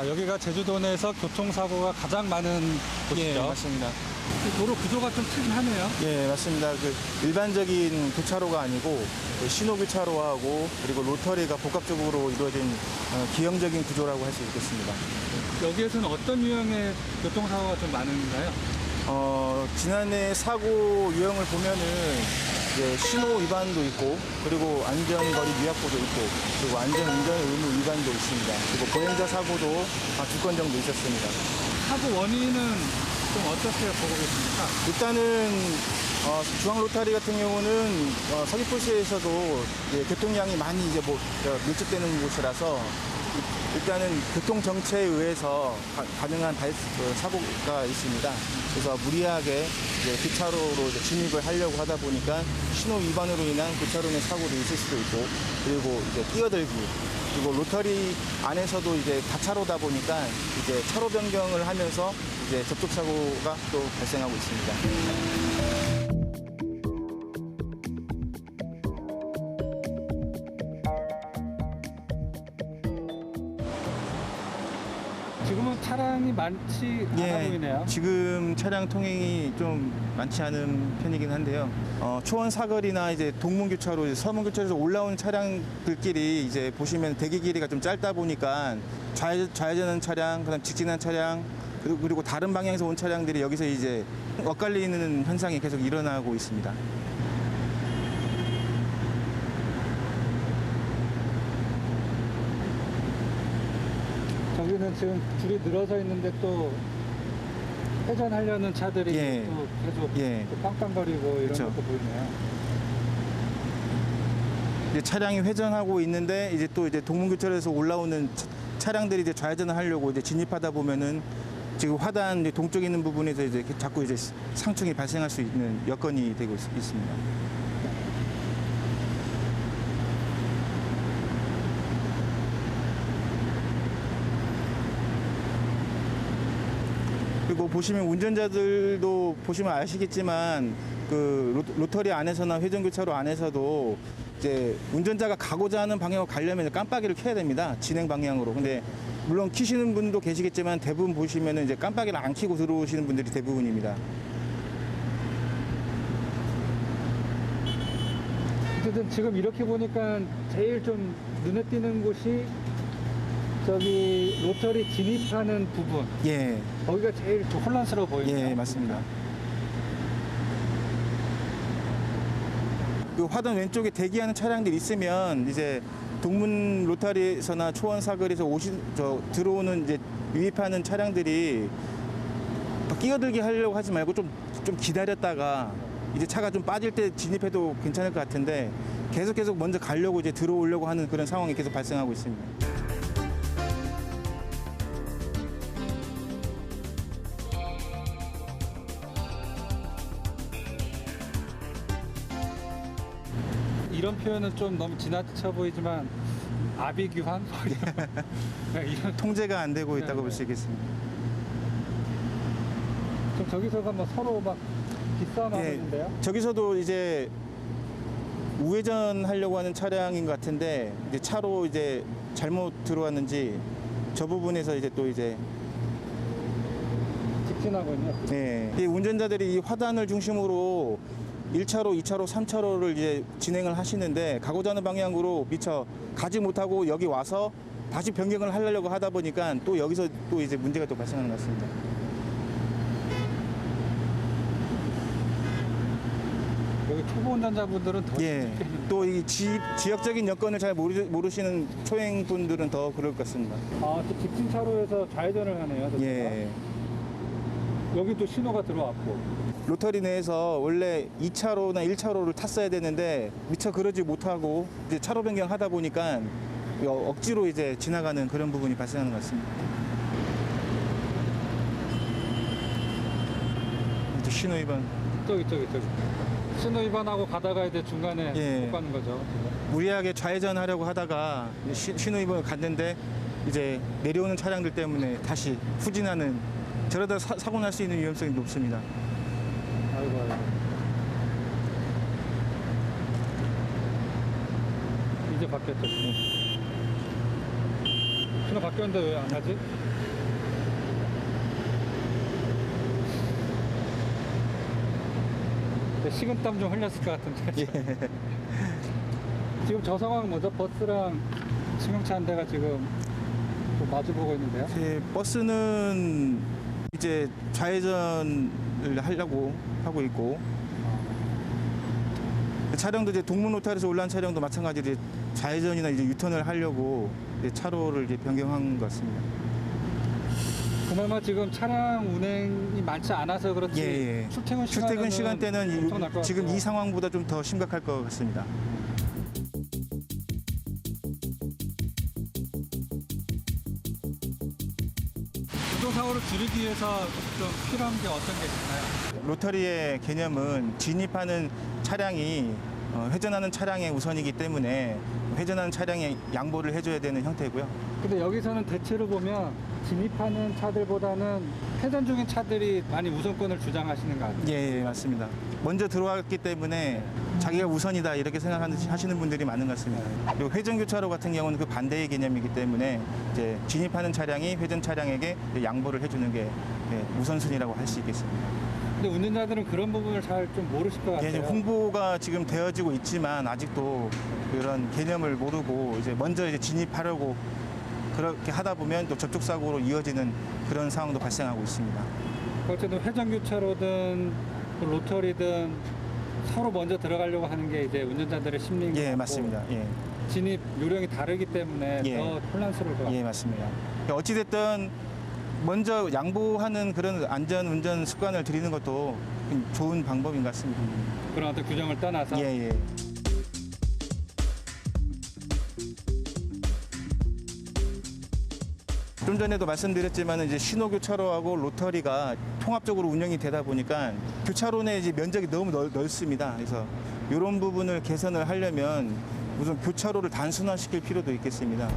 아, 여기가 제주도 내에서 교통사고가 가장 많은 예, 곳이죠. 맞습니다. 도로 구조가 좀 특이하네요. 예, 맞습니다. 그 일반적인 교차로가 아니고 그 신호교차로하고 그리고 로터리가 복합적으로 이루어진 어, 기형적인 구조라고 할 수 있겠습니다. 여기에서는 어떤 유형의 교통사고가 좀 많은가요? 어, 지난해 사고 유형을 보면은 이제 신호 위반도 있고 그리고 안전거리 위약고도 있고 그리고 안전운전 의무 위반도 있습니다. 그리고 보행자 사고도 한두건 정도 있었습니다. 사고 원인은 좀 어떻게 보고 계십니까? 일단은 어, 중앙 로타리 같은 경우는 어, 서귀포시에서도 이제 교통량이 많이 이제 뭐 어, 밀집되는 곳이라서 일단은 교통 정체에 의해서 가, 능한 사고가 있습니다. 그래서 무리하게 이제 교차로로 이제 진입을 하려고 하다 보니까 신호 위반으로 인한 교차로 내 사고도 있을 수도 있고 그리고 이제 뛰어들기 그리고 로터리 안에서도 이제 다차로다 보니까 이제 차로 변경을 하면서 이제 접촉 사고가 또 발생하고 있습니다. 지금은 차량이 많지 않아 보이네요. 지금 차량 통행이 좀 많지 않은 편이긴 한데요. 어, 초원 사거리나 이제 동문교차로, 이제 서문교차로에서 올라오는 차량들끼리 이제 보시면 대기 길이가 좀 짧다 보니까 좌회, 좌회전하는 차량, 그다음 직진한 차량, 그리고, 그리고 다른 방향에서 온 차량들이 여기서 이제 엇갈리는 현상이 계속 일어나고 있습니다. 저기는 지금 줄이 늘어서 있는데 또 회전하려는 차들이 예. 또 계속 예. 또 깡깡거리고 이런 그쵸. 것도 보이네요. 이제 차량이 회전하고 있는데 이제 또 이제 동문교차로에서 올라오는 차- 차량들이 이제 좌회전을 하려고 이제 진입하다 보면은 지금 화단 이제 동쪽에 있는 부분에서 이제 이렇게 자꾸 이제 상충이 발생할 수 있는 여건이 되고 있, 있습니다. 그리고 보시면 운전자들도 보시면 아시겠지만 그 로- 로터리 안에서나 회전교차로 안에서도 이제 운전자가 가고자 하는 방향으로 가려면 깜빡이를 켜야 됩니다. 진행 방향으로. 근데 물론 키시는 분도 계시겠지만 대부분 보시면은 이제 깜빡이를 안 켜고 들어오시는 분들이 대부분입니다. 어쨌든 지금 이렇게 보니까 제일 좀 눈에 띄는 곳이 저기 로터리 진입하는 부분 예, 거기가 제일 좀 혼란스러워 보이네요. 예, 맞습니다. 그 화단 왼쪽에 대기하는 차량들이 있으면 이제 동문 로타리에서나 초원 사거리에서 오신 저 들어오는 이제 유입하는 차량들이 막 끼어들게 하려고 하지 말고 좀 좀 기다렸다가 이제 차가 좀 빠질 때 진입해도 괜찮을 것 같은데 계속 계속 먼저 가려고 이제 들어오려고 하는 그런 상황이 계속 발생하고 있습니다. 이런 표현은 좀 너무 지나쳐 보이지만 아비규환 뭐 이런 통제가 안 되고 있다고 네, 볼수 네. 있겠습니다. 좀 저기서가 뭐 서로 막 하고 예. 저기서도 이제 우회전 하려고 하는 차량인 것 같은데 이제 차로 이제 잘못 들어왔는지 저 부분에서 이제 또 이제 직진하고 있네요. 예, 이 운전자들이 이 화단을 중심으로 1차로, 2차로, 3차로를 이제 진행을 하시는데 가고자 하는 방향으로 미처 가지 못하고 여기 와서 다시 변경을 하려고 하다 보니까 또 여기서 또 이제 문제가 또 발생하는 것 같습니다. 여기 초보 운전자분들은 더 예. 또 이 지역적인 여건을 잘 모르, 모르시는 초행분들은 더 그럴 것 같습니다. 아, 또 직진 차로에서 좌회전을 하네요. 저쪽가. 예. 여기 또 신호가 들어왔고. 로터리 내에서 원래 2차로나 1차로를 탔어야 되는데 미처 그러지 못하고 이제 차로 변경하다 보니까 어- 억지로 이제 지나가는 그런 부분이 발생하는 것 같습니다. 이제 신호 위반 저기 저기 저기. 신호 위반하고 가다가 이제 중간에 예. 못 가는 거죠. 무리하게 좌회전하려고 하다가 시- 신호 위반을 갔는데 이제 내려오는 차량들 때문에 다시 후진하는 저러다 사, 고 날 수 있는 위험성이 높습니다. 아이고, 아이고. 이제 바뀌었죠. 네. 신호 바뀌었는데 왜 안 하지? 식은땀 좀 흘렸을 것 같은데. 예. 지금 저 상황은 뭐죠? 버스랑 승용차 한 대가 지금 뭐 마주보고 있는데요. 예, 버스는 이제 좌회전을 하려고 하고 있고 차량도 이제 동문 로타리에서 올라온 차량도 마찬가지로 이제 좌회전이나 이제 유턴을 하려고 이제 차로를 이제 변경한 것 같습니다. 그나마 지금 차량 운행이 많지 않아서 그렇지 예, 예. 출퇴근 출퇴근 시간대는 이- 엄청날 것 지금 같아요. 이 상황보다 좀 더 심각할 것 같습니다. 교통사고를 줄이기 위해서 좀 필요한 게 어떤 게 있을까요? 로터리의 개념은 진입하는 차량이 어, 회전하는 차량의 우선이기 때문에 회전하는 차량에 양보를 해줘야 되는 형태고요. 근데 여기서는 대체로 보면 진입하는 차들보다는 회전 중인 차들이 많이 우선권을 주장하시는 것 같아요. 예, 예, 맞습니다. 먼저 들어왔기 때문에 자기가 우선이다 이렇게 생각하시는 분들이 많은 것 같습니다. 그리고 회전 교차로 같은 경우는 그 반대의 개념이기 때문에 이제 진입하는 차량이 회전 차량에게 양보를 해주는 게 예, 우선순위라고 할 수 있겠습니다. 근데 운전자들은 그런 부분을 잘 좀 모르실 것 예, 같아요. 이제 홍보가 지금 되어지고 있지만 아직도 그런 개념을 모르고 이제 먼저 이제 진입하려고 그렇게 하다 보면 또 접촉 사고로 이어지는 그런 상황도 발생하고 있습니다. 어쨌든 회전 교차로든 또 로터리든 서로 먼저 들어가려고 하는 게 이제 운전자들의 심리인 것 예, 같고 맞습니다. 예. 진입 요령이 다르기 때문에 예. 더 혼란스러울 것 같아요. 예, 맞습니다. 어찌됐든 먼저 양보하는 그런 안전 운전 습관을 들이는 것도 좋은 방법인 것 같습니다. 그런 어떤 규정을 떠나서 예, 예. 좀 전에도 말씀드렸지만 이제 신호 교차로하고 로터리가 통합적으로 운영이 되다 보니까 교차로 내 면적이 너무 넓, 넓습니다. 그래서 이런 부분을 개선을 하려면 우선 교차로를 단순화시킬 필요도 있겠습니다.